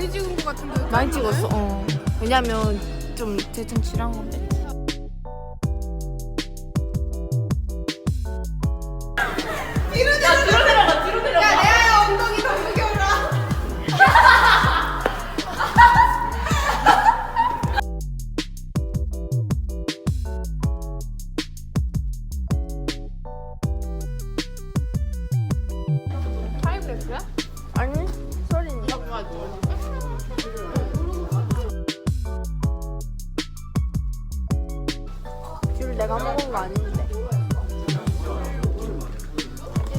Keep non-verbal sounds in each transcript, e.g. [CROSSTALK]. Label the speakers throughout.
Speaker 1: 많이 찍은 것 같은데.
Speaker 2: 많이 찍었어. 어. 왜냐면 좀 대충 칠한 건데.
Speaker 1: 야, 내가 엉덩이 더 무겨워라. 타임랩스야?
Speaker 2: 아니 소리니. 귤 내가 먹은 거 아닌데.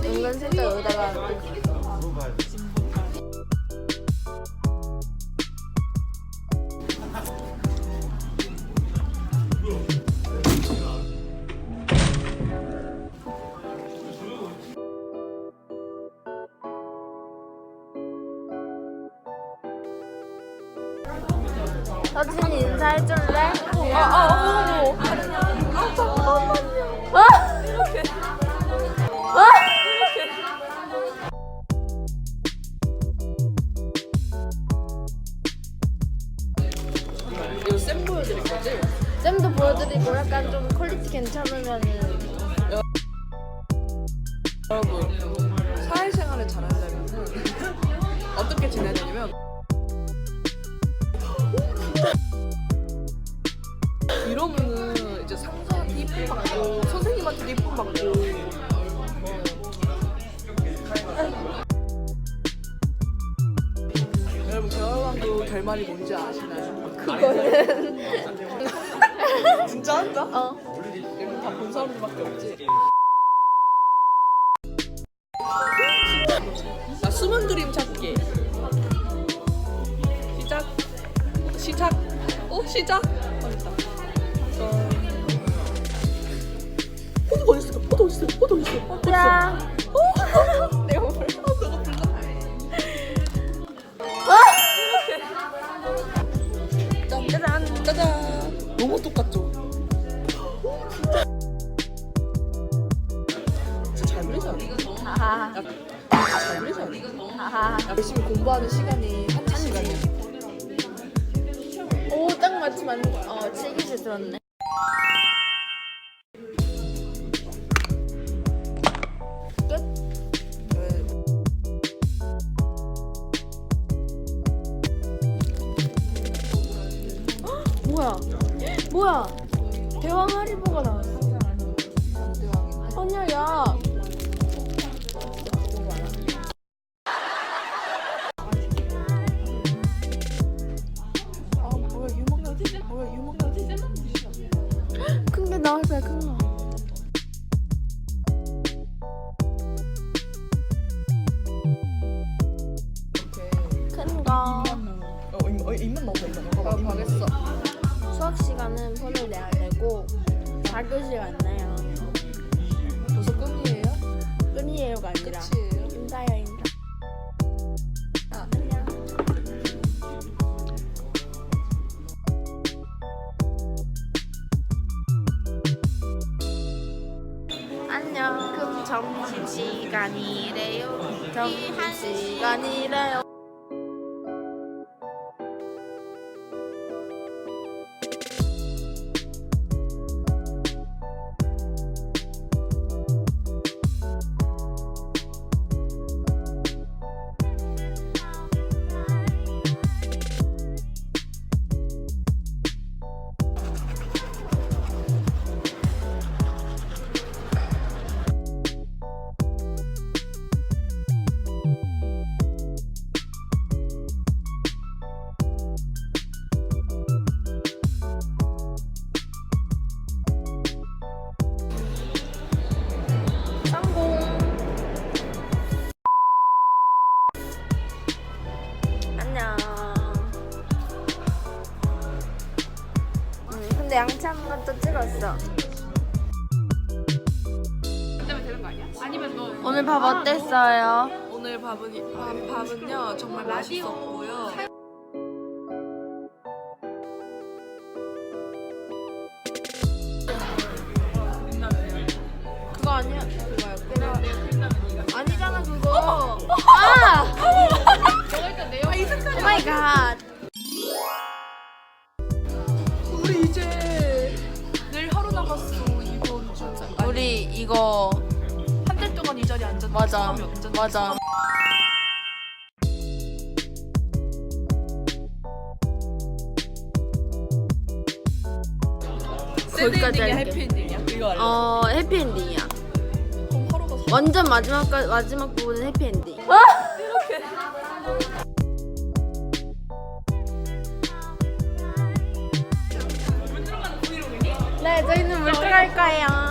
Speaker 2: 은근슬쩍 여기다가 서진이 인사해줄래? 어, 어, 어머, 아, 잠깐만요. 아! 아!
Speaker 3: 이거 쌤 보여드릴 거지?
Speaker 2: 쌤도 보여드리고 약간 좀 퀄리티 괜찮으면은
Speaker 3: 여러분 사회생활을 잘하려면 어떻게 지내야 되냐면 이쁨 받고 선생님한테도 이쁨 받고 여러분 겨울왕국 결말이 뭔지 아시나요? 그거는 진짜 한다?
Speaker 2: 어.
Speaker 3: 이건 다본 사람들밖에 없지. 자, 숨은 그림 찾기. 시작. 시작. 어, 시작. 포도 어디 있어? 포도 어디 있어? 포도 어디 있어? 어, 어디 있어?
Speaker 2: 야.
Speaker 3: 어, [LAUGHS] 내가 몰라. 어, 그거 불러. 짠.
Speaker 2: 짜잔.
Speaker 3: 짜잔. 너무 똑같죠? 진짜 잘 그리지 않아?
Speaker 2: 하하.
Speaker 3: 야, 진짜 잘 그리지 않아?
Speaker 2: 하하.
Speaker 3: 열심히 공부하는 시간이 한 시간이야.
Speaker 2: 오, 딱 맞지 맞는 거. 어, 7기세 들었네. 뭐야? 뭐야? 대왕 하리보가 나왔어. 아니야, 야.
Speaker 3: 아 뭐야 유목나 어디지? 뭐야 유목나 어디지?
Speaker 2: 큰게 나왔어요, 큰 거.
Speaker 3: 오케이.
Speaker 2: 큰 거.
Speaker 3: 어 입만 넣어 입만. 아 가겠어.
Speaker 2: 수학 시간은 폰을 내야 되고, 자교 시간 내요.
Speaker 3: 벌써 끝이에요?
Speaker 2: 끈이에요가 아니라.
Speaker 3: 끝이에요?
Speaker 2: 인사요, 인사.
Speaker 3: 아.
Speaker 2: 안녕. 안녕. 금 점심 시간이래요. 점심 시간이래요. 찍었어. 오늘 밥 어땠어요?
Speaker 3: 오늘 밥은 밥, 밥은요 정말 맛있었고요.
Speaker 2: 그거 아니야? 그거야. 그거 아니잖아 그거. 아!
Speaker 1: 내용
Speaker 2: 아, 마이 갓. 이거
Speaker 3: 한달 동안 이 자리에 앉았는데
Speaker 2: 맞아.
Speaker 3: 사람이 없잖아.
Speaker 2: 맞아. 거기까지 할게.
Speaker 3: 해피엔딩이야? 이거 알려.
Speaker 2: 어 해피엔딩이야.
Speaker 3: 그럼 하루가 사-
Speaker 2: 완전 마지막 마지막 부분은 해피엔딩. 네, 저희는 물 들어갈 거예요.